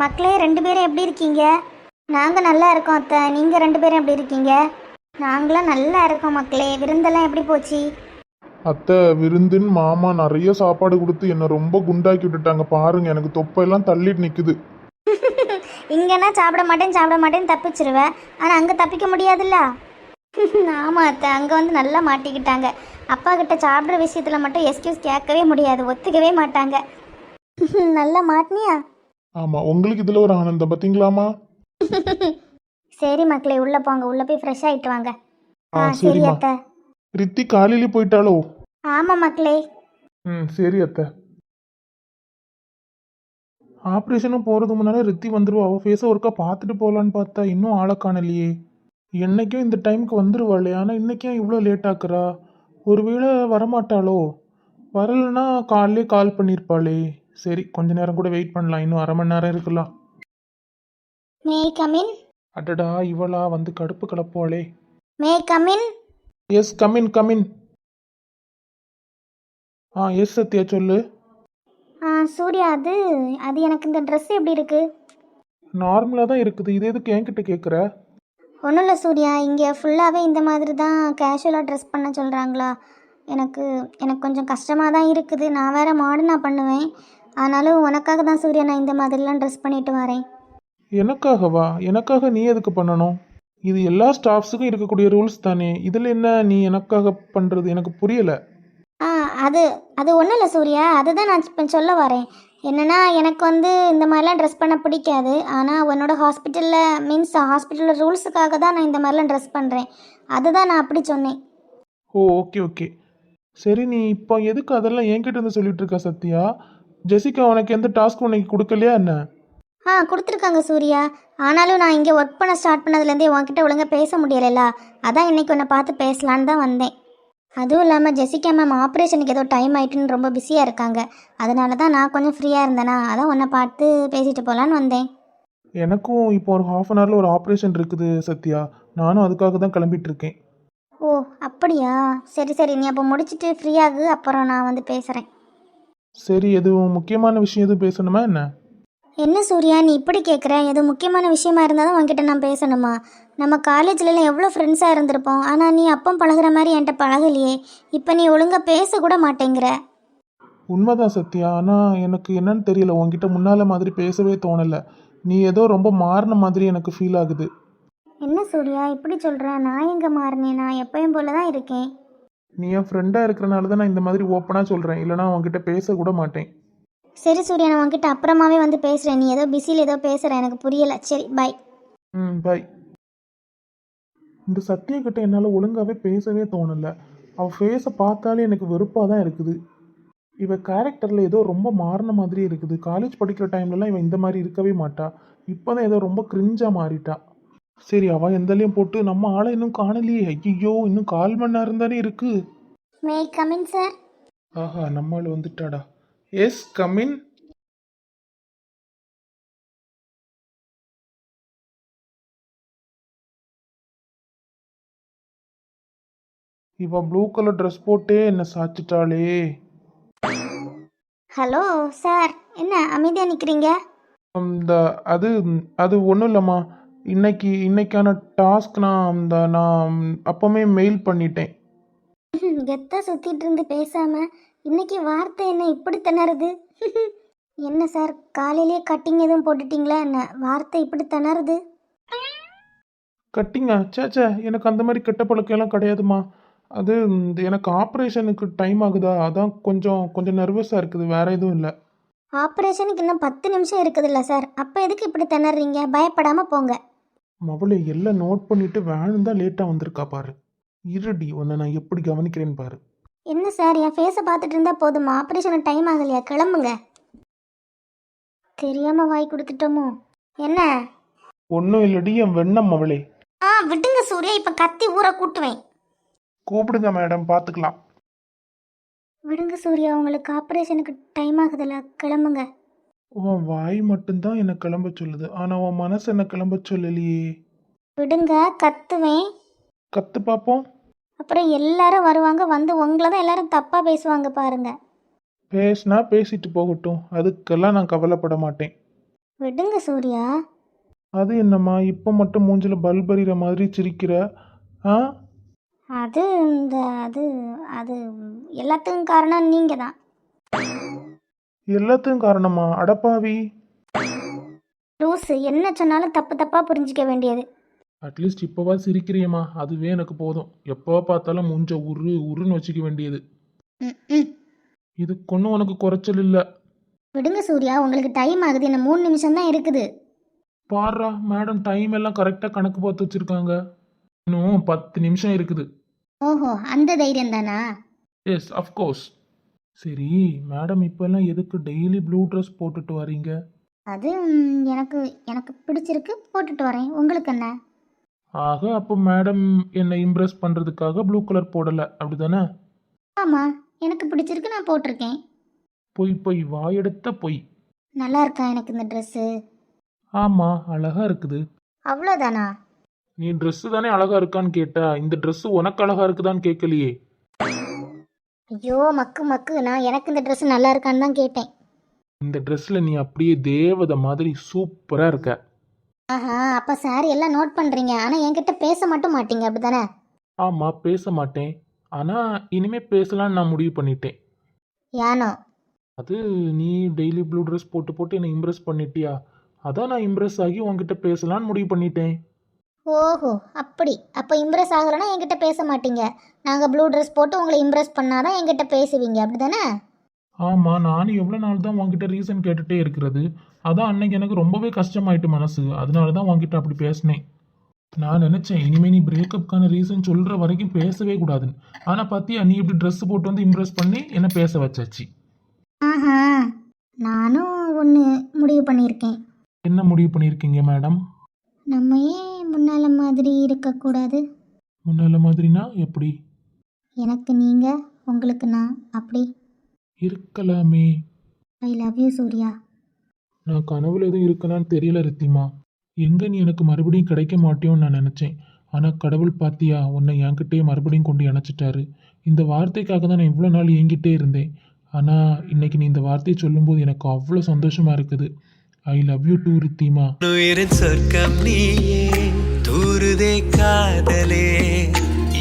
மக்களே ரெண்டு பேரும் எப்படி இருக்கீங்க? நாங்கள் நல்லா இருக்கோம் அத்தை. நீங்கள் ரெண்டு பேரும் எப்படி இருக்கீங்க? நாங்களாம் நல்லா இருக்கோம் மக்களே. விருந்தெல்லாம் எப்படி போச்சு? அத்தை விருந்துன்னு மாமா நிறைய சாப்பாடு கொடுத்து என்னை ரொம்ப குண்டாக்கி விட்டுட்டாங்க. பாருங்க எனக்கு தொப்பையெல்லாம் தள்ளிட்டு நிக்குது. இங்கன்னா சாப்பிட மாட்டேன் சாப்பிட மாட்டேன்னு தப்பிச்சிருவேன் ஆனால் அங்கே தப்பிக்க முடியாதுல்ல? ஆமாம் அத்தை அங்கே வந்து நல்லா மாட்டிக்கிட்டாங்க. அப்பா கிட்ட சாப்பிட்ற விஷயத்தில் மட்டும் எஸ்கியூஸ் கேட்கவே முடியாது. ஒத்துக்கவே மாட்டாங்க. நல்லா மாட்டினியா? ஆமா உங்களுக்கு இதுல ஒரு ஆனந்தம் பாத்தீங்களாமா சரி மக்களே உள்ளே போங்க உள்ளே போய் ஃப்ரெஷ் ஆகிட்டு வாங்க. ஆ சரி சரிம்மா. அத்தை. ரித்தி காலையிலே போயிட்டாளோ? ஆமாம் மக்களே. ம் சரி அத்தை. ஆப்ரேஷனும் போகிறதுக்கு முன்னாலே ரித்தி வந்துருவா. அவள் ஃபேஸை ஒருக்கா பார்த்துட்டு போகலான்னு பார்த்தா இன்னும் ஆளை காணலையே. என்னைக்கும் இந்த டைமுக்கு வந்துருவாளே. ஆனால் இன்னைக்கும் இவ்வளோ லேட் ஆக்குறா? ஒருவேளை வரமாட்டாளோ? வரலைன்னா காலையிலே கால் பண்ணியிருப்பாளே சரி கொஞ்ச நேரம் கூட வெயிட் பண்ணலாம். இன்னும் அரை மணி நேரம் இருக்கலாம் மே கமின் அடடா இவளா வந்து கடுப்பு கலப்போளே may come in yes come in come in ah yes Sathya சொல்லு. ஆ சூர்யா அது அது எனக்கு இந்த ட்ரெஸ் எப்படி இருக்கு? நார்மலாக தான் இருக்குது. இது எதுக்கு என்கிட்ட கேட்குற ஒன்றும் இல்லை சூர்யா. இங்கே ஃபுல்லாகவே இந்த மாதிரி தான் கேஷுவலாக ட்ரெஸ் பண்ண சொல்கிறாங்களா எனக்கு எனக்கு கொஞ்சம் கஷ்டமாக தான் இருக்குது. நான் வேறு மாடர்னாக பண்ணுவேன். ஆனாலும் உனக்காக தான் சூர்யா நான் இந்த மாதிரிலாம் ட்ரெஸ் பண்ணிட்டு வரேன். எனக்காகவா? எனக்காக நீ எதுக்கு பண்ணணும்? இது எல்லா ஸ்டாஃப்ஸுக்கும் இருக்கக்கூடிய ரூல்ஸ் தானே. இதில் என்ன நீ எனக்காக பண்ணுறது எனக்கு புரியலை. ஆ அது அது ஒன்றும் இல்லை சூர்யா. அதுதான் நான் இப்போ சொல்ல வரேன். என்னென்னா எனக்கு வந்து இந்த மாதிரிலாம் ட்ரெஸ் பண்ண பிடிக்காது. ஆனால் உன்னோட ஹாஸ்பிட்டலில் மீன்ஸ் ஹாஸ்பிட்டலில் ரூல்ஸுக்காக தான் நான் இந்த மாதிரிலாம் ட்ரெஸ் பண்ணுறேன் அதுதான் நான் அப்படி சொன்னேன். ஓ ஓகே ஓகே சரி நீ இப்போ எதுக்கு அதெல்லாம் என்கிட்ட இருந்து சொல்லிட்டு இருக்க சத்யா? ஜெசிகா உனக்கு எந்த டாஸ்க் உனக்கு கொடுக்கலையா என்ன? ஆ கொடுத்துருக்காங்க சூர்யா. ஆனாலும் நான் இங்கே ஒர்க் பண்ண ஸ்டார்ட் பண்ணதுலேருந்தே உன்கிட்ட ஒழுங்காக பேச முடியலைல்ல. அதான் இன்னைக்கு உன்னை பார்த்து பேசலான்னு தான் வந்தேன். அதுவும் இல்லாமல் ஜெசிகா மேம் ஆப்ரேஷனுக்கு ஏதோ டைம் ஆயிட்டுன்னு ரொம்ப பிஸியாக இருக்காங்க. அதனால தான் நான் கொஞ்சம் ஃப்ரீயாக இருந்தேனா. அதான் உன்னை பார்த்து பேசிட்டு போகலான்னு வந்தேன். எனக்கும் இப்போ ஒரு ஹாஃப் அன் ஹவரில் ஒரு ஆப்ரேஷன் இருக்குது சத்யா. நானும் அதுக்காக தான் கிளம்பிட்டு இருக்கேன் ஓ அப்படியா? சரி சரி. நீ அப்போ முடிச்சிட்டு ஃப்ரீயாகு அப்புறம் நான் வந்து பேசுகிறேன் சரி எதுவும் முக்கியமான விஷயம் எதுவும் பேசணுமா என்ன? என்ன சூர்யா நீ இப்படி கேட்குற ஏதோ முக்கியமான விஷயமா இருந்தால் தான் உன்கிட்ட நான் பேசணுமா? நம்ம காலேஜ்லலாம் எவ்வளோ ஃப்ரெண்ட்ஸாக இருந்திருப்போம். ஆனால் நீ அப்பம் பழகுற மாதிரி என்கிட்ட பழகலையே. இப்போ நீ ஒழுங்காக பேச கூட மாட்டேங்கிற. உண்மைதான் சத்யா. ஆனால் எனக்கு என்னன்னு தெரியல. உன்கிட்ட முன்னால மாதிரி பேசவே தோணலை. நீ ஏதோ ரொம்ப மாறின மாதிரி எனக்கு ஃபீல் ஆகுது. என்ன சூர்யா இப்படி சொல்கிற நான் எங்கே மாறினேன்? நான் எப்பயும் போல தான் இருக்கேன். நீ என் ஃப்ரெண்டாக இருக்கிறனால தான் நான் இந்த மாதிரி ஓப்பனாக சொல்கிறேன் இல்லைனா உன்கிட்ட பேச கூட மாட்டேன். சரி சூர்யா நான் உன்கிட்ட அப்புறமாவே வந்து பேசுகிறேன் நீ ஏதோ பிஸியில் ஏதோ பேசுகிற எனக்கு புரியலை. சரி பை ம் பாய் இந்த சத்யா கிட்ட என்னால் ஒழுங்காகவே பேசவே தோணலை. அவள் ஃபேஸை பார்த்தாலே எனக்கு வெறுப்பாக தான் இருக்குது. இவ கேரக்டரில் ஏதோ ரொம்ப மாறின மாதிரி இருக்குது. காலேஜ் படிக்கிற டைம்லலாம் இவன் இந்த மாதிரி இருக்கவே மாட்டா. இப்போ தான் ஏதோ ரொம்ப கிரிஞ்சாக மாறிட்டா. சரி அவள் எந்தலையும் போட்டு நம்ம ஆளை இன்னும் காணலையே. ஐயோ இன்னும் கால் மணி நேரம் தானே இருக்கு. மே கமின் சார் ஆஹா நம்மால் வந்துட்டாடா. எஸ் கமின் இவ ப்ளூ கலர் ட்ரெஸ் போட்டே என்ன சாச்சிட்டாளே ஹலோ சார் என்ன அமைதியாக நிற்கிறீங்க அந்த அது அது ஒன்றும் இல்லைம்மா. இன்னைக்கு இன்னைக்கான டாஸ்க் நான் அந்த நான் அப்போவே மெயில் பண்ணிட்டேன். கெத்தா சுத்திட்டு இருந்து பேசாம இன்னைக்கு வார்த்தை என்ன இப்படி திணறுது? என்ன சார் காலையிலேயே கட்டிங் எதுவும் போட்டுட்டீங்களா என்ன? வார்த்தை இப்படி திணறுது? கட்டிங்க சேச்சே எனக்கு அந்த மாதிரி கெட்ட பழக்கம்லாம் கிடையாதுமா அது ம், எனக்கு ஆப்ரேஷனுக்கு டைம் ஆகுதா? அதான் கொஞ்சம் கொஞ்சம் நர்வஸாக இருக்குது வேற எதுவும் இல்லை. ஆப்ரேஷனுக்கு இன்னும் பத்து நிமிஷம் இருக்குதுல்ல சார். அப்போ எதுக்கு இப்படி திணறீங்க? பயப்படாம போங்க. மவளை எல்லாம் நோட் பண்ணிட்டு வேணும் தான் லேட்டாக வந்திருக்கா பாரு. இருடி உன்னை நான் எப்படி கவனிக்கிறேன்னு பாரு. என்ன சார் என் ஃபேஸை பார்த்துட்டு இருந்தா போதுமா? ஆப்ரேஷனுக்கு டைம் ஆகலையா? கிளம்புங்க. தெரியாம வாய் கொடுத்துட்டோமோ? என்ன? ஒன்றும் இல்லடி என் வெண்ணம் மவளே. ஆ விடுங்க சூர்யா இப்போ கத்தி ஊற கூட்டுவேன். கூப்பிடுங்க மேடம் பார்த்துக்கலாம். விடுங்க சூர்யா உங்களுக்கு ஆப்ரேஷனுக்கு டைம் ஆகுதுல்ல கிளம்புங்க. உன் வாய் மட்டும்தான் என்னை கிளம்ப சொல்லுது. ஆனால் உன் மனசு என்ன கிளம்ப சொல்லலையே. விடுங்க கத்துவேன். கத்து பார்ப்போம் அப்புறம் எல்லாரும் வருவாங்க வந்து உங்களை தான் எல்லாரும் தப்பாக பேசுவாங்க பாருங்க. பேசினா பேசிட்டு போகட்டும். அதுக்கெல்லாம் நான் கவலைப்பட மாட்டேன். விடுங்க சூர்யா. அது என்னம்மா இப்போ மட்டும் மூஞ்சில பல்ப் எறிகிற மாதிரி சிரிக்கிற ஆ? அது இந்த அது அது எல்லாத்துக்கும் காரணம் நீங்கள் தான் எல்லாத்துக்கும் காரணமா? அடப்பாவி லூஸு என்ன சொன்னாலும் தப்பு தப்பாக புரிஞ்சிக்க வேண்டியது. அட்லீஸ்ட் இப்போவா சிரிக்கிறியம்மா. அதுவே எனக்கு போதும். எப்போ பார்த்தாலும் மூஞ்ச உரு உருன்னு வச்சுக்க வேண்டியது. இதுக்கு ஒன்றும் உனக்கு குறைச்சல் இல்லை. விடுங்க சூர்யா உங்களுக்கு டைம் ஆகுது. இன்னும் மூணு நிமிஷம் தான் இருக்குது. பாருடா மேடம் டைம் எல்லாம் கரெக்டாக கணக்கு பார்த்து வச்சுருக்காங்க. இன்னும் பத்து நிமிஷம் இருக்குது. ஓஹோ அந்த தைரியம் தானா? எஸ் அஃப்கோர்ஸ் சரி மேடம் இப்போல்லாம் எதுக்கு டெய்லி ப்ளூ ட்ரெஸ் போட்டுட்டு வரீங்க அது ம், எனக்கு எனக்கு பிடிச்சிருக்கு போட்டுட்டு வரேன். உங்களுக்கு என்ன? ஆக அப்போ மேடம் என்னை இம்ப்ரெஸ் பண்ணுறதுக்காக ப்ளூ கலர் போடலை அப்படிதானே ஆமாம் எனக்கு பிடிச்சிருக்கு நான் போட்டிருக்கேன். பொய் பொய் வாயெடுத்த பொய். நல்லா இருக்கா எனக்கு இந்த ட்ரெஸ்ஸு ஆமாம் அழகா இருக்குது. அவ்வளோதானா நீ ட்ரெஸ்ஸு தானே அழகா இருக்கான்னு கேட்டா இந்த ட்ரெஸ்ஸு உனக்கு அழகா இருக்குதான்னு கேட்கலையே. ஐயோ மக்கு மக்கு. நான் எனக்கு இந்த ட்ரெஸ் நல்லா இருக்கான்னு தான் கேட்டேன். இந்த ட்ரெஸ்ஸில் நீ அப்படியே தேவதை மாதிரி சூப்பராக இருக்க. ஆஹா அப்போ சார் எல்லாம் நோட் பண்ணுறீங்க ஆனால் என்கிட்ட பேச மட்டும் மாட்டீங்க அப்படிதானே ஆமாம் பேச மாட்டேன். ஆனால் இனிமே பேசலான்னு நான் முடிவு பண்ணிட்டேன். யானோ? அது நீ டெய்லி ப்ளூ ட்ரெஸ் போட்டு போட்டு என்னை இம்ப்ரெஸ் பண்ணிட்டியா? அதான் நான் இம்ப்ரெஸ் ஆகி உன்கிட்ட பேசலான்னு முடிவு பண்ணிட்டேன். ஓஹோ அப்படி. அப்போ இம்ப்ரெஸ் ஆகலைன்னா என்கிட்ட பேச மாட்டீங்க. நாங்கள் ப்ளூ ட்ரெஸ் போட்டு உங்களை இம்ப்ரெஸ் பண்ணாதான் என்கிட்ட பேசுவீங்க. அப்படிதானே? ஆமாம் நானும் எவ்வளோ நாள் தான் உன்கிட்ட ரீசன் கேட்டுகிட்டே இருக்கிறது. அதான் அன்னைக்கு எனக்கு ரொம்பவே கஷ்டமாயிட்டு மனசு. அதனால தான் உன்கிட்ட அப்படி பேசினேன். நான் நினச்சேன் இனிமேல் நீ பிரேக்கப்புக்கான ரீசன் சொல்கிற வரைக்கும் பேசவே கூடாதுன்னு. ஆனால் பார்த்தியா நீ இப்படி ட்ரெஸ் போட்டு வந்து இம்ப்ரெஸ் பண்ணி என்னை பேச வச்சாச்சு? ஆஹா நானும் ஒன்று முடிவு பண்ணியிருக்கேன். என்ன முடிவு பண்ணியிருக்கீங்க மேடம் நம்ம ஏன் முன்னால மாதிரி இருக்கக்கூடாது. முன்னால மாதிரினா எப்படி? எனக்கு நீங்கள் உங்களுக்கு நான் அப்படி. இருக்கலாமே. I love you Surya. நான் கனவுல எதுவும் இருக்கனான்னு தெரியல ரித்திமா. எங்க நீ எனக்கு மறுபடியும் கிடைக்க மாட்டியோன்னு நான் நினச்சேன். ஆனால் கடவுள் பாத்தியா உன்னை என்கிட்டயே மறுபடியும் கொண்டு இணைச்சிட்டாரு இந்த வார்த்தைக்காக தான் நான் இவ்வளோ நாள் ஏங்கிட்டே இருந்தேன். ஆனால் இன்னைக்கு நீ இந்த வார்த்தையை சொல்லும்போது எனக்கு அவ்வளோ சந்தோஷமா இருக்குது. I love you too Rithima. சொர்க்கம் நீயே. காதலே.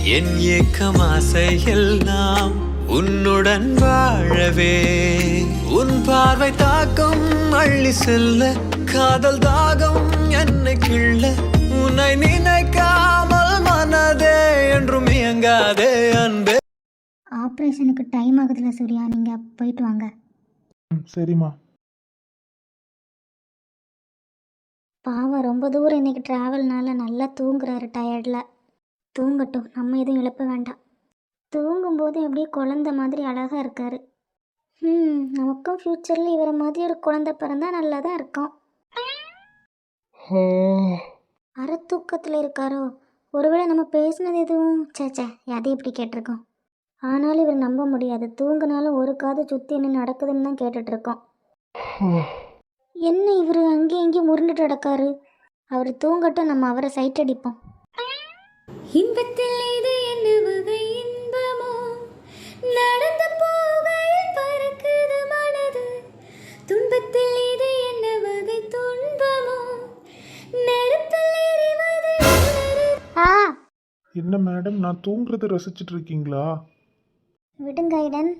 என் ஏக்கம் ஆசை எல்லாம் உன்னுடன் வாழவே. உன் பார்வை தாக்கம் அள்ளி செல்ல காதல் தாகம் என்னை கிள்ள. உன்னை நினைக்காமல் மனதே என்றும் இயங்காதே அன்பே. ஆப்ரேஷனுக்கு டைம் ஆகுதுல சூர்யா நீங்கள் போயிட்டு வாங்க. சரிம்மா. பாவம் ரொம்ப தூரம் இன்னைக்கு ட்ராவல்னால நல்லா தூங்குறாரு டயர்டில் தூங்கட்டும் நம்ம எதுவும் எழுப்ப வேண்டாம். தூங்கும்போது அப்படியே குழந்த மாதிரி அழகாக இருக்காரு. ம் நமக்கும் ஃப்யூச்சரில் இவரை மாதிரி ஒரு குழந்தை பிறந்தா நல்லா தான் இருக்கும் அரை தூக்கத்தில் இருக்காரோ? ஒருவேளை நம்ம பேசுனது எதுவும் சேச்சே அதை எப்படி கேட்டிருக்கோம். ஆனாலும் இவர் நம்ப முடியாது. தூங்குனாலும் ஒரு காது சுற்றி என்ன நடக்குதுன்னு தான் கேட்டுட்ருக்கோம் என்ன இவர் அங்கேயும் இங்கேயும் உருண்டுட்டு நடக்காரு அவர் தூங்கட்டும் நம்ம அவரை சைட் அடிப்போம் இன்பத்தில் இது என்ன வகை இன்பமோ? நடந்து போகையில் பறக்குது மனது. துன்பத்தில் இது என்ன வகை துன்பமோ? நெருப்பில் எரிவது ஆ. என்ன மேடம் நான் தூங்குறத ரசிச்சிட்டு இருக்கீங்களா? விடுங்க ஐடன்.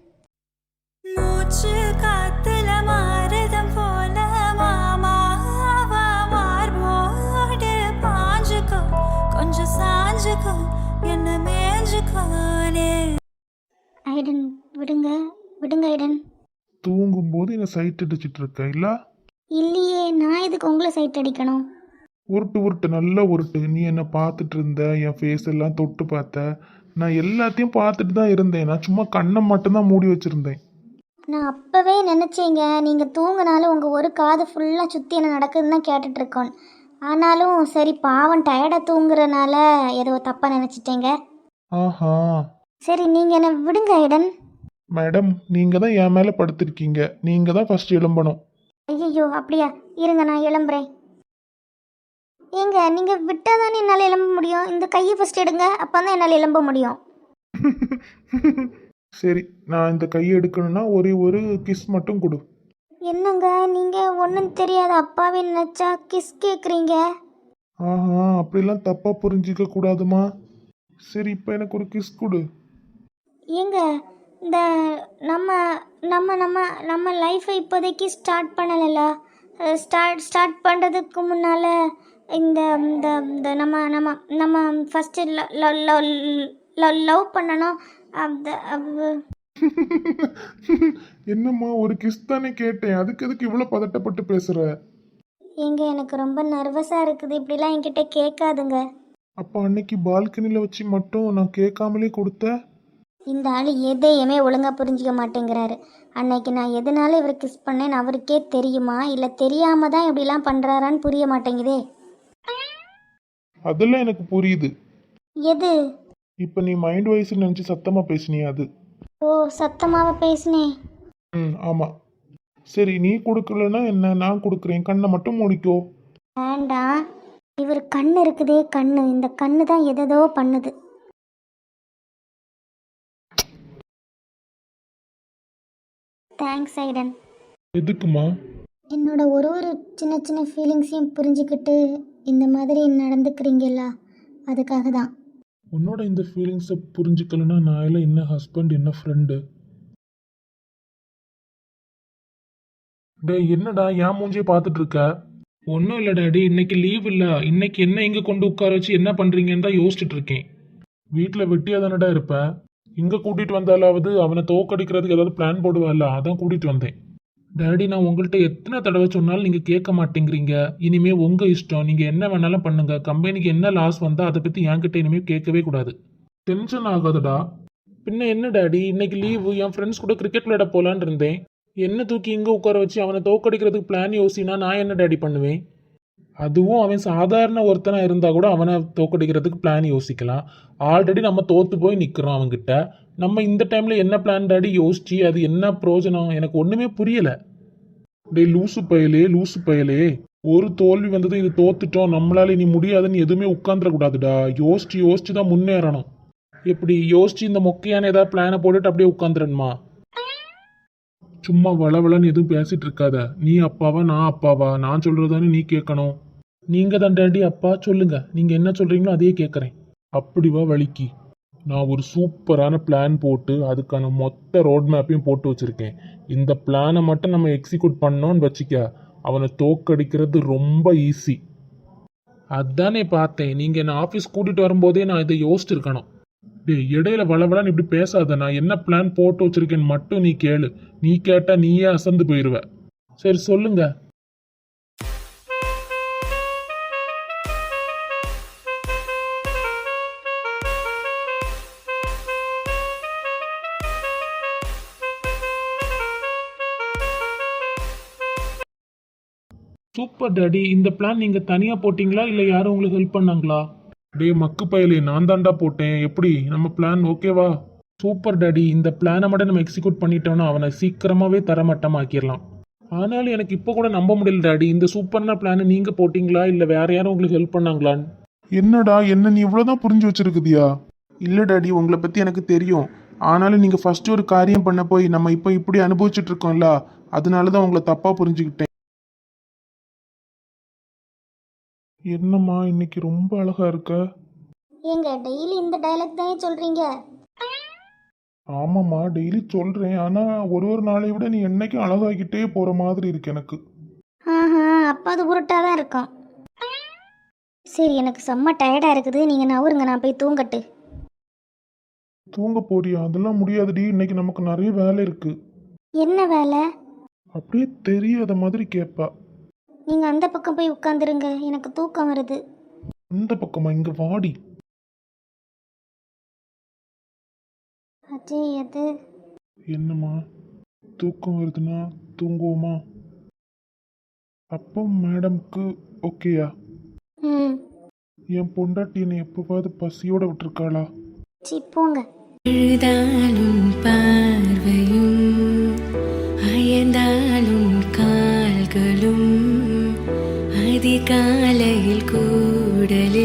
மூச்சு காத்துல மாறுதம் போல சாஞ்சுக்கோ என்ன மேஞ்சுக்கோனே. ஐடன் விடுங்க விடுங்க ஐடன். தூங்கும்போது என்னை சைட் அடிச்சிட்டு இருக்க இல்ல? இல்லையே நான் எதுக்கு உங்களை சைட் அடிக்கணும்? உருட்டு உருட்டு நல்ல உருட்டு. நீ என்னை பார்த்துட்டு இருந்த என் ஃபேஸ் எல்லாம் தொட்டு பார்த்த. நான் எல்லாத்தையும் பார்த்துட்டு தான் இருந்தேன். நான் சும்மா கண்ணை மட்டும்தான் மூடி வச்சிருந்தேன். நான் அப்போவே நினச்சேங்க நீங்கள் தூங்கினாலும் உங்கள் ஒரு காது ஃபுல்லாக சுற்றி என்ன நடக்குதுன்னு தான் கேட்டுட்ருக்கோம் ஆனாலும் சரி பாவம் டயர்டாக தூங்குறனால ஏதோ தப்பாக நினச்சிட்டேங்க. ஆஹா. சரி நீங்கள் என்னை விடுங்க ஐடன். மேடம் நீங்கள் தான் என் மேலே படுத்திருக்கீங்க. நீங்கள் தான் ஃபர்ஸ்ட் எழும்பணும். ஐயோ அப்படியா? இருங்க நான் எழும்புறேன். ஏங்க நீங்கள் விட்டால் தானே என்னால் எழும்ப முடியும்? இந்த கையை ஃபஸ்ட் எடுங்க அப்போ தான் என்னால் எழும்ப முடியும். சரி நான் இந்த கையை எடுக்கணும்னா ஒரே ஒரு கிஸ் மட்டும் கொடு. என்னங்க நீங்கள் ஒன்றும் தெரியாத அப்பாவே நினச்சா கிஸ் கேட்குறீங்க ஆஹா அப்படிலாம் தப்பா புரிஞ்சிக்க கூடாதுமா. சரி இப்போ எனக்கு ஒரு கிஸ் கொடு. ஏங்க இந்த நம்ம நம்ம நம்ம நம்ம லைஃப்பை இப்போதைக்கு ஸ்டார்ட் பண்ணலைல்ல ஸ்டார்ட் ஸ்டார்ட் பண்ணுறதுக்கு முன்னால் இந்த இந்த இந்த நம்ம நம்ம நம்ம ஃபஸ்ட்டு லவ் பண்ணணும். அந்த என்னம்மா ஒரு கிஸ் தானே கேட்டேன். அதுக்கு எதுக்கு இவ்வளோ பதட்டப்பட்டு பேசுற? ஏங்க எனக்கு ரொம்ப நர்வஸாக இருக்குது. இப்படிலாம் என்கிட்ட கேட்காதுங்க. அப்போ அன்னைக்கு பால்கனியில் வச்சு மட்டும் நான் கேட்காமலே கொடுத்த? இந்த ஆள் எதையுமே ஒழுங்காக புரிஞ்சிக்க மாட்டேங்கிறாரு. அன்னைக்கு நான் எதனால இவர் கிஸ் பண்ணேன்னு அவருக்கே தெரியுமா? இல்லை தெரியாம தான் இப்படிலாம் பண்ணுறாரான்னு புரிய மாட்டேங்குதே. அதெல்லாம் எனக்கு புரியுது. எது? இப்போ நீ மைண்ட் வைஸ் நினச்சி சத்தமாக பேசினியா அது? ஓ சத்தமாக பேசினேன் ம் ஆமாம் சரி நீ கொடுக்கலன்னா என்ன? நான் கொடுக்குறேன். கண்ணை மட்டும் மூடிக்கோ. வேண்டாம் இவர் கண்ணு இருக்குதே கண்ணு. இந்த கண்ணு தான் எதோ பண்ணுது. Thanks Aidan. எதுக்குமா? என்னோட ஒரு ஒரு சின்ன சின்ன ஃபீலிங்ஸையும் புரிஞ்சுக்கிட்டு இந்த மாதிரி நடந்துக்கிறீங்களா அதுக்காக தான். உன்னோட இந்த ஃபீலிங்ஸை புரிஞ்சுக்கலன்னா நான் எல்லாம் என்ன ஹஸ்பண்ட் என்ன ஃப்ரெண்டு டே என்னடா என் மூஞ்சியை பார்த்துட்டு இருக்க ஒன்றும் இல்லை டாடி இன்னைக்கு லீவ் இல்லை. இன்னைக்கு என்ன இங்கே கொண்டு உட்கார வச்சு என்ன பண்ணுறீங்கன்னு தான் யோசிச்சுட்டு இருக்கேன் வீட்டில் வெட்டியாக தானடா இருப்பேன் இங்கே கூட்டிகிட்டு வந்தாலாவது அவனை தோக்கடிக்கிறதுக்கு ஏதாவது பிளான் போடுவாள்? அதான் கூட்டிகிட்டு வந்தேன். டேடி நான் உங்கள்கிட்ட எத்தனை தடவை சொன்னாலும் நீங்கள் கேட்க மாட்டேங்கிறீங்க. இனிமேல் உங்கள் இஷ்டம். நீங்கள் என்ன வேணாலும் பண்ணுங்க. கம்பெனிக்கு என்ன லாஸ் வந்தால் அதை பற்றி என்கிட்ட இனிமேல் கேட்கவே கூடாது. டென்ஷன் ஆகாதடா. பின்ன என்ன டாடி? இன்னைக்கு லீவு என் ஃப்ரெண்ட்ஸ் கூட கிரிக்கெட் விளையாட போகலான் இருந்தேன். என்ன தூக்கி இங்கே உட்கார வச்சு அவனை தோக்கடிக்கிறதுக்கு பிளான் யோசினா நான் என்ன டாடி பண்ணுவேன்? அதுவும் அவன் சாதாரண ஒருத்தனாக இருந்தால் கூட அவனை தோக்கடிக்கிறதுக்கு பிளான் யோசிக்கலாம். ஆல்ரெடி நம்ம தோற்று போய் நிற்கிறோம் அவங்ககிட்ட நம்ம இந்த டைமில் என்ன பிளான் டாடி? யோசிச்சு அது என்ன ப்ரோஜனம் எனக்கு ஒன்றுமே புரியலை. டே லூசு பயலே லூசு பயலே. ஒரு தோல்வி வந்தது இது தோத்துட்டோம். நம்மளால இனி முடியாதுன்னு எதுவுமே உட்காந்துடக்கூடாதுடா யோசிச்சு யோசிச்சு தான் முன்னேறணும். எப்படி? யோசிச்சு இந்த மொக்கையான ஏதாவது பிளானை போட்டுட்டு அப்படியே உட்காந்துடணுமா சும்மா வளவளன்னு எதுவும் பேசிட்டு இருக்காத. நீ அப்பாவா நான் அப்பாவா? நான் சொல்றதானே நீ கேட்கணும். நீங்க தான் அப்பா சொல்லுங்க. நீங்க என்ன சொல்றீங்களோ அதையே கேட்குறேன் அப்படி வா வலிக்கு நான் ஒரு சூப்பரான பிளான் போட்டு அதுக்கான மொத்த ரோட் மேப்பையும் போட்டு வச்சிருக்கேன். இந்த பிளானை மட்டும் நம்ம எக்ஸிக்யூட் பண்ணோம்னு வச்சுக்க அவனை தோக்கடிக்கிறது ரொம்ப ஈஸி அதானே பார்த்தேன். நீங்கள் என்னை ஆஃபீஸ் கூட்டிகிட்டு வரும்போதே நான் இதை யோசிச்சிருக்கணும். டேய் இடையில வளவளன்னு இப்படி பேசாத. நான் என்ன பிளான் போட்டு வச்சிருக்கேன்னு மட்டும் நீ கேளு. நீ கேட்டா நீயே அசந்து போயிடுவ சரி சொல்லுங்க. Super daddy. இந்த பிளான் நீங்க தனியா போட்டீங்களா? இல்ல யாரும் உங்களுக்கு ஹெல்ப் பண்ணாங்களா? டே மக்கு பயலே. நான் தாண்டா போட்டேன். எப்படி? நம்ம பிளான் ஓகேவா சூப்பர் டாடி. இந்த பிளானை மட்டும் நம்ம எக்ஸிக்யூட் பண்ணிட்டோம்னா அவனை சீக்கிரமாவே தரமட்டமாக்கிடலாம். ஆனாலும் எனக்கு இப்போ கூட நம்ப முடியல டாடி. இந்த சூப்பரான பிளானை நீங்க போட்டீங்களா? இல்ல வேற யாரும் உங்களுக்கு ஹெல்ப் பண்ணாங்களான்னு? என்னடா என்ன நீ இவ்வளோதான் புரிஞ்சு வச்சிருக்குதியா? இல்லை டாடி. உங்களை பற்றி எனக்கு தெரியும். ஆனாலும் நீங்கள் ஃபர்ஸ்ட் ஒரு காரியம் பண்ண போய் நம்ம இப்போ இப்படி அனுபவிச்சுட்டு இருக்கோம்ல அதனால தான் உங்களை தப்பாக புரிஞ்சுக்கிட்டேன். என்னம்மா இன்னைக்கு ரொம்ப அழகா இருக்க? ஏங்க டெய்லி இந்த டைலாக் தானே சொல்கிறீங்க ஆமாம்மா டெய்லி சொல்கிறேன் ஆனால் ஒரு ஒரு நாளை விட நீ என்னைக்கும் அழகாகிட்டே போகிற மாதிரி இருக்கு எனக்கு. ஆஹா அப்போ அது உருட்டாக தான் இருக்கும். சரி எனக்கு செம்ம டயர்டாக இருக்குது. நீங்கள் நவருங்க நான் போய் தூங்கட்டு. தூங்க போறியா? அதெல்லாம் முடியாதுடி. இன்னைக்கு நமக்கு நிறைய வேலை இருக்கு. என்ன வேலை? அப்படியே தெரியாத மாதிரி கேட்பா நீங்கள் அந்த பக்கம் போய் உட்காந்துருங்க எனக்கு தூக்கம் வருது. இந்த பக்கமா? இங்க வாடி. அஜய் எது? என்னம்மா? தூக்கம் வருதுன்னா தூங்குவோமா? அப்போ மேடம்க்கு ஓகேயா? ம். என் பொண்டாட்டி என்னை எப்போவாவது பசியோட விட்டுருக்காளா? சி போங்க. அழுதாலும் பார்வையும் കാലയിൽ കൂടൽ